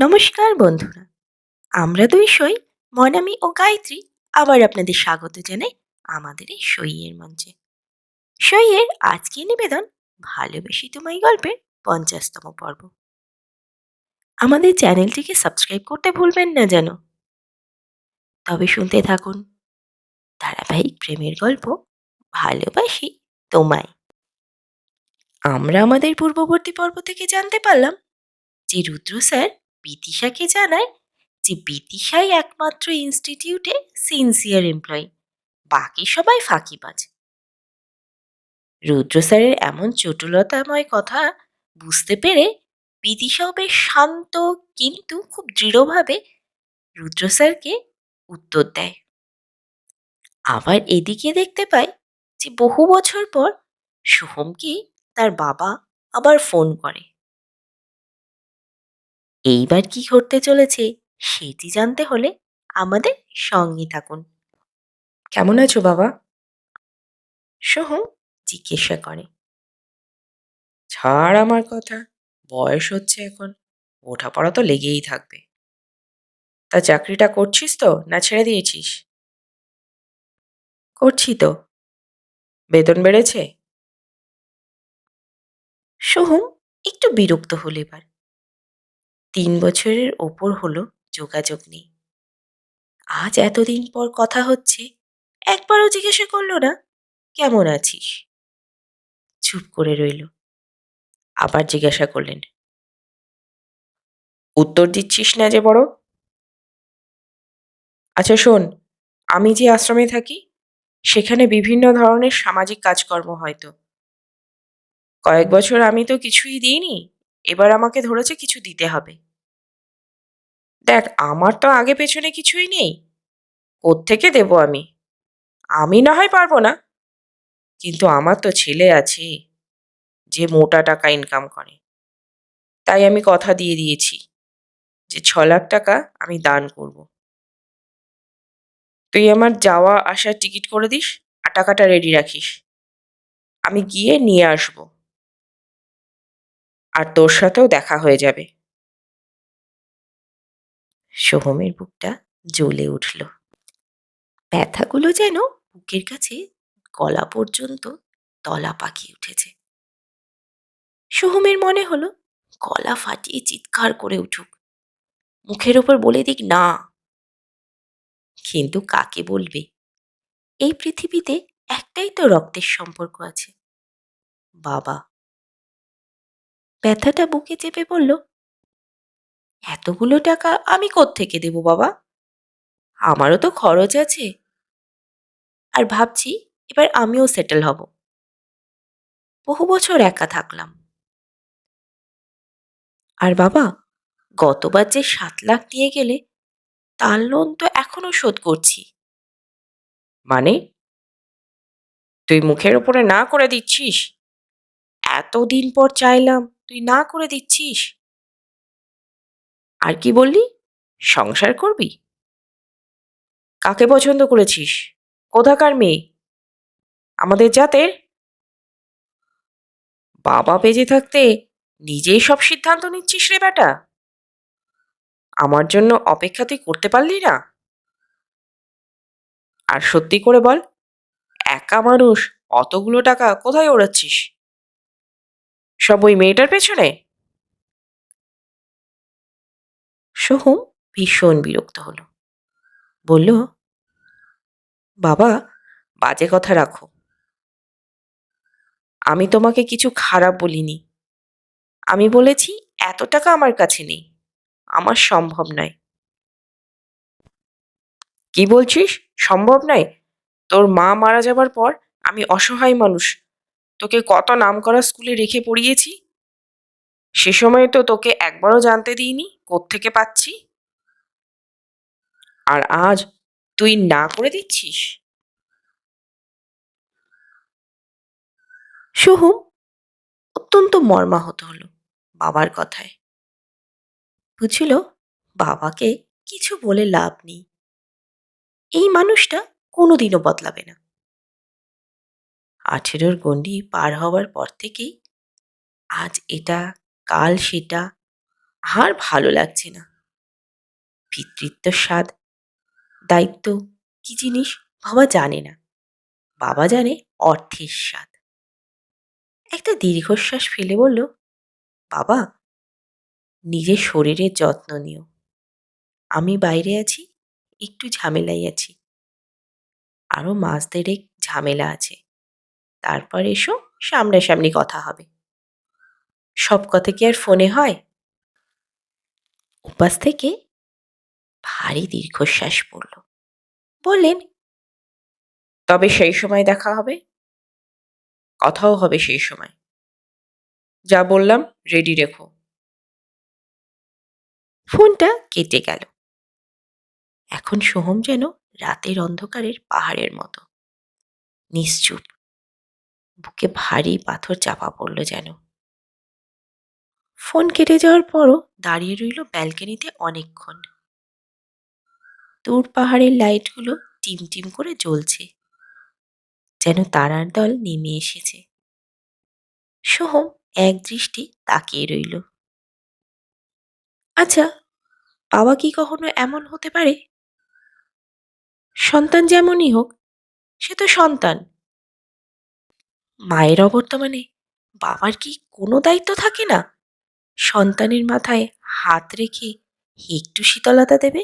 নমস্কার বন্ধুরা। আমরা দুই সই মনামি ও গায়ত্রী আবার আপনাদের স্বাগত জানাই আমাদের এই সইয়ের মঞ্চে। সইয়ের আজকে নিবেদন ভালোবেসি তোমায় গল্পের পঞ্চাশতম পর্ব। আমাদের চ্যানেলটিকে সাবস্ক্রাইব করতে ভুলবেন না যেন। তবে শুনতে থাকুন, ধারাবাহিক প্রেমের গল্প ভালোবাসি তোমায়। আমরা আমাদের পূর্ববর্তী পর্ব থেকে জানতে পারলাম যে রুদ্র স্যার বিদিশাকে জানায় যে বিতিশাই একমাত্র ইনস্টিটিউটে সিনসিয়ার এমপ্লয়ি বাকি সবাই ফাঁকিবাজ। রুদ্র স্যারের এমন চটুলতাময় কথা বুঝতে পেরে বিদিশাও বেশ শান্ত কিন্তু খুব দৃঢ়ভাবে রুদ্র স্যারকে উত্তর দেয়। আবার এদিকে দেখতে পাই যে বহু বছর পর সোহমকে তার বাবা আবার ফোন করে। এইবার কি ঘটতে চলেছে সেটি জানতে হলে আমাদের সঙ্গে থাকুন। কেমন আছো বাবা? সোহম জিজ্ঞাসা করে। ছাড় আমার কথা বয়স হচ্ছে এখন ওঠাপড়া তো লেগেই থাকবে। তা চাকরিটা করছিস তো না ছেড়ে দিয়েছিস? করছি তো। বেতন বেড়েছে? সোহম একটু বিরক্ত হলো এবার। তিন বছরের ওপর হলো যোগাযোগ নেই। আজ এতদিন পর কথা হচ্ছে, একবারও জিজ্ঞাসা করল না, কেমন আছিস? চুপ করে রইল। আবার জিজ্ঞাসা করলেন, উত্তর দিচ্ছিস না যে বড়? আচ্ছা শোন, আমি যে আশ্রমে থাকি, সেখানে বিভিন্ন ধরনের সামাজিক কাজকর্ম হয়তো কয়েক বছর আমি তো কিছুই দিইনি এবার আমাকে ধরেছে কিছু দিতে হবে। দেখ, আমার তো আগে পেছনে কিছুই নেই। কোত্থেকে দেবো আমি? আমি না হয় পারব না। কিন্তু আমার তো ছেলে আছে যে মোটা টাকা ইনকাম করে। তাই আমি কথা দিয়ে দিয়েছি যে ছ লাখ টাকা আমি দান করব। তুই আমার যাওয়া আসার টিকিট করে দিস আর টাকাটা রেডি রাখিস। আমি গিয়ে নিয়ে আসব। আর তোর সাথেও দেখা হয়ে যাবে। সোহমের বুকটা জ্বলে উঠল। ব্যথাগুলো যেন বুকের কাছে গলা পর্যন্ত তলা পাকিয়ে উঠেছে। সোহমের মনে হলো, গলা ফাটিয়ে চিৎকার করে উঠুক। মুখের ওপর বলে দিক, না। কিন্তু কাকে বলবে? এই পৃথিবীতে একটাই তো রক্তের সম্পর্ক আছে। বাবা ব্যথাটা বুকে চেপে বলল, এতগুলো টাকা আমি কোত্থেকে দেব বাবা? আমারও তো খরচ আছে। আর ভাবছি এবার আমিও সেটেল হব। বহু বছর একা থাকলাম। আর বাবা, গতবার যে সাত লাখ দিয়ে গেলে, তার লোন তো এখনও শোধ করছি। মানে? তুই মুখের ওপরে না করে দিচ্ছিস? এতদিন পর চাইলাম তুই না করে দিচ্ছিস? আর কি বললি? সংসার করবি? কাকে পছন্দ করেছিস? কোথাকার মেয়ে? আমাদের জাতের? বাবা বেঁচে থাকতে নিজেই সব সিদ্ধান্ত নিচ্ছিস রে বেটা। আমার জন্য অপেক্ষা তুই করতে পারলি না। আর সত্যি করে বল, একা মানুষ অতগুলো টাকা কোথায় ওড়াচ্ছিস? সব ওই মেয়েটার পেছনে? সোহম ভীষণ বিরক্ত হলো। বলল, বাবা, বাজে কথা রাখো। আমি তোমাকে কিছু খারাপ বলিনি। আমি বলেছি এত টাকা আমার কাছে নেই। আমার সম্ভব নয়। কি বলছিস? সম্ভব নয়? তোর মা মারা যাবার পর আমি অসহায় মানুষ। তোকে কত নাম করা স্কুলে রেখে পড়িয়েছি? সে সময় তো তোকে একবারও জানতে দিইনি, কোত্থেকে পাচ্ছি? আর আজ তুই না করে দিচ্ছিস? সোহম অত্যন্ত মর্মাহত হলো বাবার কথায়। বুঝল বাবাকে কিছু বলে লাভ নেই। এই মানুষটা কোনোদিনও বদলাবে না। আঠেরোর গণ্ডি পার হওয়ার পর থেকেই আজ এটা, কাল সেটা, আর ভালো লাগছে না। পিতৃত্ব স্বাদ, দায়িত্ব, কি জিনিস বাবা জানে না। বাবা জানে অর্থের স্বাদ। একটা দীর্ঘশ্বাস ফেলে বলল, বাবা, নিজের শরীরের যত্ন নিও। আমি বাইরে আছি, একটু ঝামেলাই আছি। আরও মাস দেড়েক ঝামেলা আছে। তারপর এসো, সামনাসামনি কথা হবে। সব কথা কি আর ফোনে হয়? উপাস থেকে ভারী দীর্ঘশ্বাস পড়ল। বললেন, তবে সেই সময় দেখা হবে। কথাও হবে সেই সময়। যা বললাম রেডি রেখো। ফোনটা কেটে গেল। এখন সোহম যেন রাতের অন্ধকারের পাহাড়ের মতো, নিশ্চুপ। বুকে ভারী পাথর চাপা পড়ল যেন। ফোন কেটে যাওয়ার পরও দাঁড়িয়ে রইল ব্যালকনিতে অনেকক্ষণ। দূর পাহাড়ের লাইটগুলো টিম টিম করে জ্বলছে। যেন তারার দল নেমে এসেছে। সোহম এক দৃষ্টি তাকিয়ে রইল। আচ্ছা বাবা কি কখনো এমন হতে পারে? সন্তান যেমনই হোক, সে তো সন্তান। মায়ের অবর্তমানে বাবার কি কোনো দায়িত্ব থাকে না? সন্তানের মাথায় হাত রেখে একটু শীতলতা দেবে?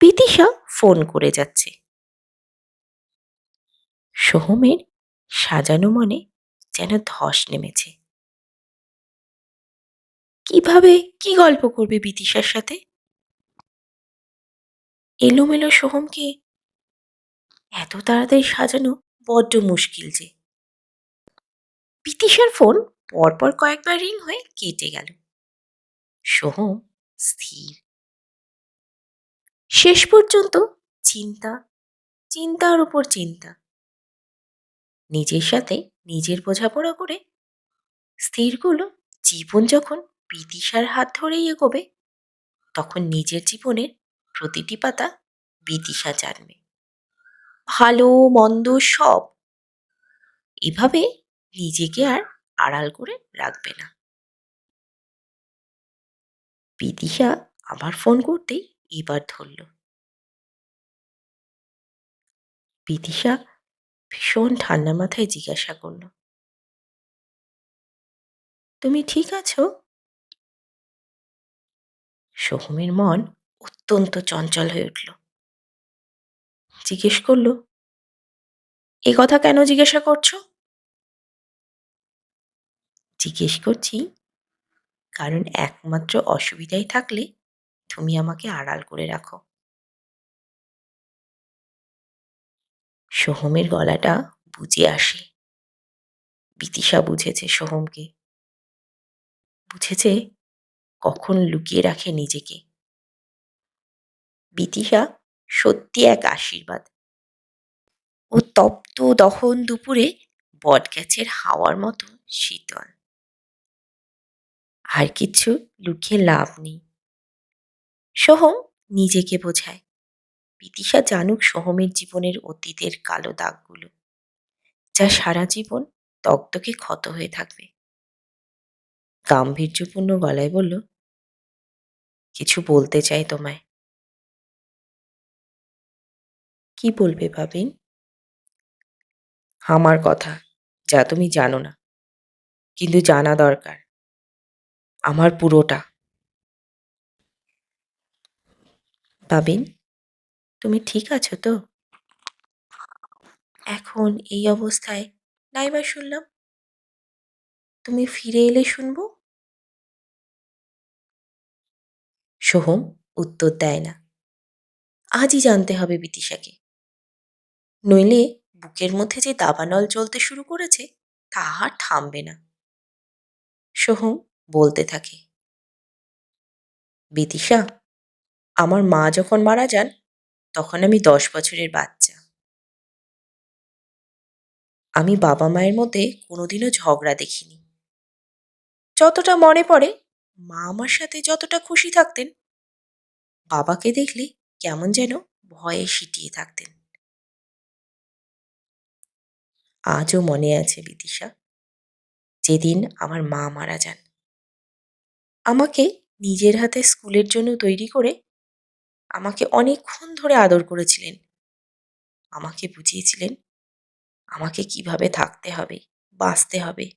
পিতিশা ফোন করে যাচ্ছে। সোহমের সাজানো মনে যেন ধস নেমেছে। কীভাবে কি গল্প করবে বিতিশার সাথে? এলোমেলো সোহমকে এত তাড়াতাড়ি সাজানো বড্ড মুশকিল যে। বিতিশার ফোন পরপর কয়েকবার রিং হয়ে কেটে গেল। সোহম স্থির। শেষ পর্যন্ত চিন্তা, চিন্তার উপর চিন্তা। নিজের সাথে নিজের বোঝাপড়া করে স্থির করল জীবন যখন বিদিশার হাত ধরেই এগোবে, তখন নিজের জীবনের প্রতিটি পাতা বিদিশা জানবে। ভালো, মন্দ সব। এভাবে নিজেকে আর আড়াল করে রাখবে না। বিদিশা আবার ফোন করতেই এবার ধরল। বিদিশা ভীষণ ঠান্ডা মাথায় জিজ্ঞাসা করল, তুমি ঠিক আছো? সোহমের মন অত্যন্ত চঞ্চল হয়ে উঠল। জিজ্ঞেস করল, এ কথা কেন জিজ্ঞাসা করছ? জিজ্ঞেস করছি, কারণ একমাত্র অসুবিধাই থাকলে তুমি আমাকে আড়াল করে রাখো। সোহমের গলাটা বুঝে আসে। বিতিশা বুঝেছে সোহমকে। বুঝেছে কখন লুকিয়ে রাখে নিজেকে। বিতিশা সত্যি এক আশীর্বাদ। ও তপ্ত দহন দুপুরে বটগাছের হাওয়ার মতো শীতল। আর কিছু লুকিয়ে লাভ নেই। সোহম নিজেকে বোঝায় বিদিশা জানুক সোহমের জীবনের অতীতের কালো দাগগুলো, যা সারা জীবন তক্তকে ক্ষত হয়ে থাকবে। গাম্ভীর্যপূর্ণ গলায় বলল, কিছু বলতে চাই তোমায়। কি বলবে ভাবিন? আমার কথা, যা তুমি জানো না। কিন্তু জানা দরকার, আমার পুরোটা। ভাবিন, তুমি ঠিক আছো তো? এখন এই অবস্থায় নাইবা শুনলাম, তুমি ফিরে এলে শুনব? সোহম উত্তর দেয় না। আজই জানতে হবে বিতিশাকে নইলে বুকের মধ্যে যে দাবানল চলতে শুরু করেছে, তা আর থামবে না। সোহম বলতে থাকে, বিদিশা, আমার মা যখন মারা যান, তখন আমি দশ বছরের বাচ্চা। আমি বাবা মায়ের মধ্যে কোনোদিনও ঝগড়া দেখিনি। যতটা মনে পড়ে, মা আমার সাথে যতটা খুশি থাকতেন, বাবাকে দেখলে কেমন যেন ভয়ে সিটিয়ে থাকতেন। আজও মনে আছে বিদিশা? যেদিন আমার মা মারা যান। আমাকে নিজের হাতে স্কুলের জন্য তৈরি করে আমাকে অনেকক্ষণ ধরে আদর করেছিলেন। আমাকে বুঝিয়েছিলেন আমাকে কীভাবে থাকতে হবে, বাঁচতে হবে।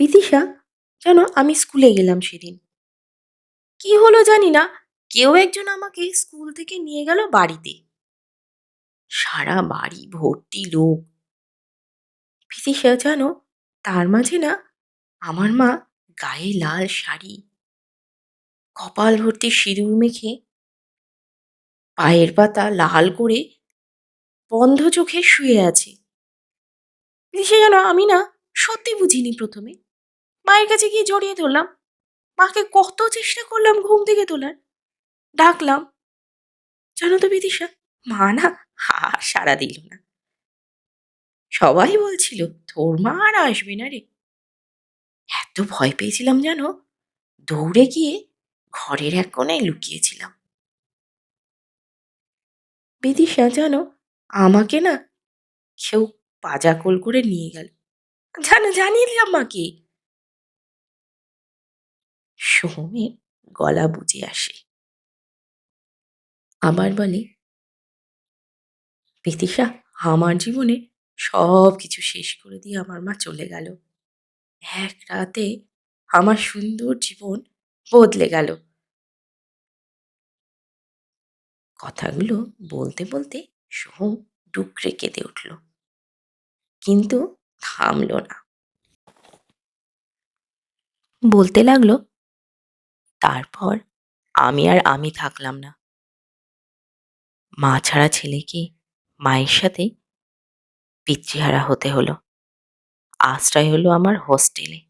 বিদিশা, যেন আমি স্কুলে গেলাম সেদিন। কি হলো জানি না, কেউ একজন আমাকে স্কুল থেকে নিয়ে গেল বাড়িতে। সারা বাড়ি ভর্তি লোক। বিদিশা জানো তার মাঝে না আমার মা গায়ে লাল শাড়ি, কপাল ভর্তি সিঁদুর মেখে পায়ের পাতা লাল করে বন্ধ চোখে শুয়ে আছে। সে যেন আমি না সত্যি বুঝিনি প্রথমে। মায়ের কাছে গিয়ে জড়িয়ে ধরলাম। মাকে কত চেষ্টা করলাম ঘুম থেকে তোলার। ডাকলাম, জানো তো বিদিশা মা না আর সারা দিল না। সবাই বলছিল, তোর মা আর আসবে না রে। এত ভয় পেয়েছিলাম জানো? দৌড়ে গিয়ে ঘরের এক কোনায় লুকিয়েছিলাম। বিদিশা জানো, আমাকে না কেউ পাজাকোল করে নিয়ে গেল। জানো, জানিয়ে দিলাম মাকে সোহমের গলা বুঝে আসে। আবার বলে বিদিশা আমার জীবনে সব কিছু শেষ করে দিয়ে আমার মা চলে গেল। এক রাতে আমার সুন্দর জীবন বদলে গেল। কথাগুলো বলতে বলতে সোহম ডুকরে কেঁদে উঠল। কিন্তু থামল না। বলতে লাগল, তারপর আমি আর আমি থাকলাম না। মা ছাড়া ছেলেকে মায়ের সাথে পিতৃহারা হতে হলো। আশ্রয় হলো আমার হোস্টেলে।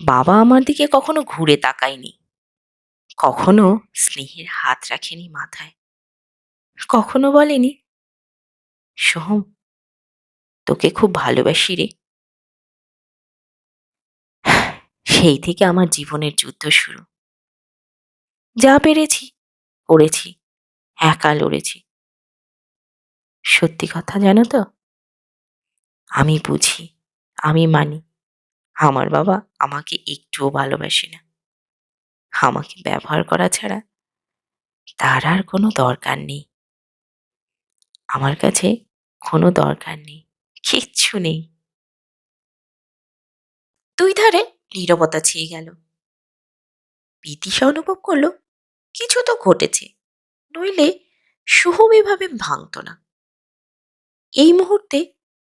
বাবা আমার দিকে কখনো ঘুরে তাকায়নি। কখনো স্নেহের হাত রাখেনি মাথায়। কখনো বলেনি সোহম তোকে খুব ভালোবাসি রে। সেই থেকে আমার জীবনের যুদ্ধ শুরু। যা পেরেছি, করেছি, একা লড়েছি। সত্যি কথা জানো তো? আমি বুঝি, আমি মানি। আমার বাবা আমাকে একটুও ভালোবাসে না। আমাকে ব্যবহার করা ছাড়া তার আর কোনো দরকার নেই। আমার কাছে কোনো দরকার নেই, কিচ্ছু নেই। দুই ধারে নীরবতা ছেয়ে গেল। বিদিশা অনুভব করল, কিছু তো ঘটেছে, নইলে শুভম এভাবে ভাঙত না। এই মুহূর্তে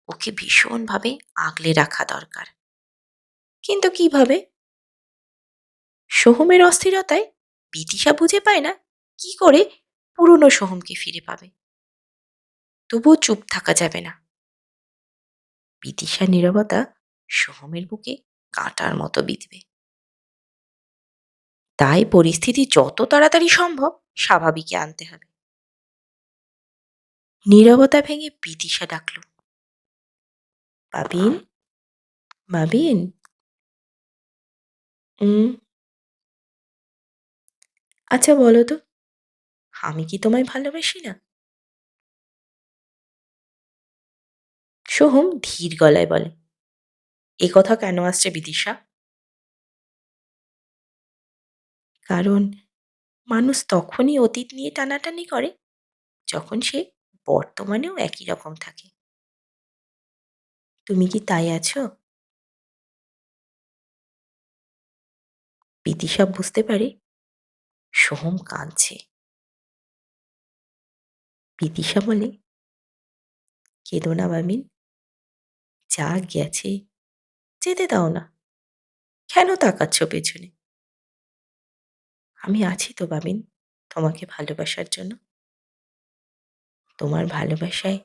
ওকে ভীষণভাবে আগলে রাখা দরকার। কিন্তু কীভাবে? সোহমের অস্থিরতায় বিদিশা বুঝে পায় না কি করে পুরনো সোহমকে ফিরে পাবে। তবুও চুপ থাকা যাবে না। বিদিশা নীরবতা সোহমের বুকে কাঁটার মতো বিঁধবে। তাই পরিস্থিতি যত তাড়াতাড়ি সম্ভব স্বাভাবিকে আনতে হবে। নীরবতা ভেঙে বিদিশা ডাকল। বাবিন? বাবিন? উম। আচ্ছা বলো তো, আমি কি তোমায় ভালোবাসি না? সোহম ধীর গলায় বলে, এ কথা কেন আসছে বিদিশা? কারণ মানুষ তখনই অতীত নিয়ে টানাটানি করে, যখন সে বর্তমানেও একই রকম থাকে। তুমি কি তাই আছো? বিদিশা বুঝতে পারে। সোহম কাঁদছে। বিদিশা বলে, কেঁদো না বামিন যা গেছে যেতে দাও না। কেন তাকাচ্ছ পেছনে? আমি আছি তো বামিন তোমাকে ভালোবাসার জন্য। তোমার ভালোবাসায়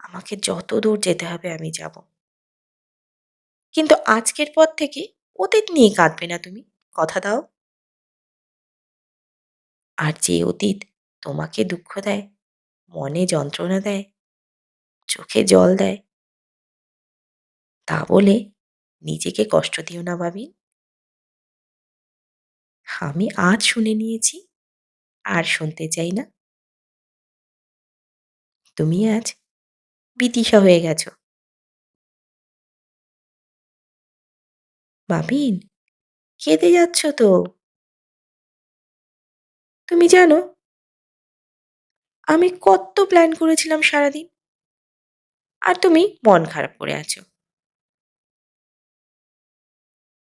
আমাকে যত দূর যেতে হবে আমি যাব। কিন্তু আজকের পর থেকে অতীত নিয়ে কাঁদবে না তুমি, কথা দাও। আর যে অতীত তোমাকে দুঃখ দেয়, মনে যন্ত্রণা দেয়, চোখে জল দেয়, তা বলে নিজেকে কষ্ট দিও না ভাবিন। আমি আজ শুনে নিয়েছি, আর শুনতে চাই না। তুমি আজ বিদিশা হয়ে গেছো। বাবিন, কেঁদে যাচ্ছ তো? তুমি জানো, আমি কত প্ল্যান করেছিলাম সারাদিন, আর তুমি মন খারাপ করে আছো।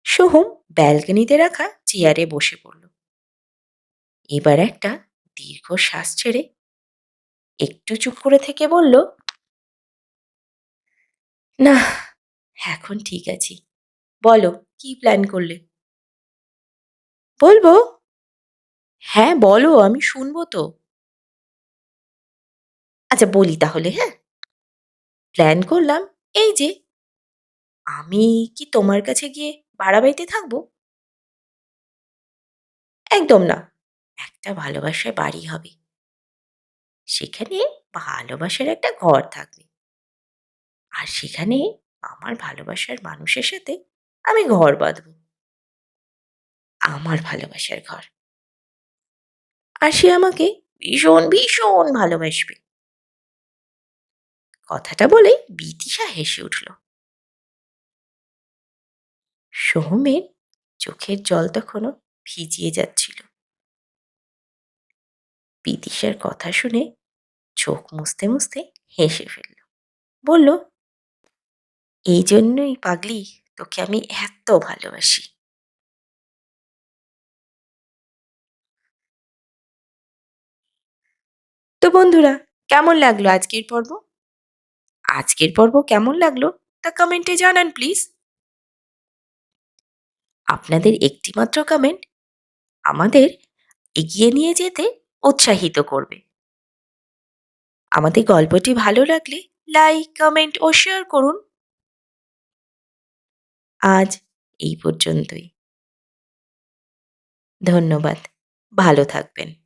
সোহম ব্যালকনিতে রাখা চেয়ারে বসে পড়ল। এবার একটা দীর্ঘ শ্বাস ছেড়ে একটু চুপ করে থেকে বলল, না, এখন ঠিক আছি। বলো, কি প্ল্যান করলে? বলব? হ্যাঁ বলো, আমি শুনব তো। আচ্ছা বলি তাহলে হ্যাঁ? প্ল্যান করলাম, এই যে, আমি কি তোমার কাছে গিয়ে ভাড়া বাড়িতে থাকব? একদম না, একটা ভালোবাসায় বাড়ি হবে। সেখানে ভালোবাসার একটা ঘর থাকবে। আর সেখানে আমার ভালোবাসার মানুষের সাথে আমি ঘর বাঁধব। আমার ভালোবাসার ঘর। আর সে আমাকে ভীষণ ভীষণ ভালোবাসবে। কথাটা বলে বিতিশা হেসে উঠল। সোহমের চোখের জল তখনও ভিজিয়ে যাচ্ছিল। বিদিশার কথা শুনে চোখ মুছতে মুছতে হেসে ফেলল। বলল, এই জন্যই পাগলি, তোকে আমি এত ভালোবাসি। তো বন্ধুরা, কেমন লাগল আজকের পর্ব? আজকের পর্ব কেমন লাগল তা কমেন্টে জানান প্লিজ। আপনাদের একটিমাত্র কমেন্ট, আমাদের এগিয়ে নিয়ে যেতে উৎসাহিত করবে। আমাদের গল্পটি ভালো লাগলে লাইক কমেন্ট ও শেয়ার করুন। আজ এই পর্যন্তই। ধন্যবাদ। ভালো থাকবেন।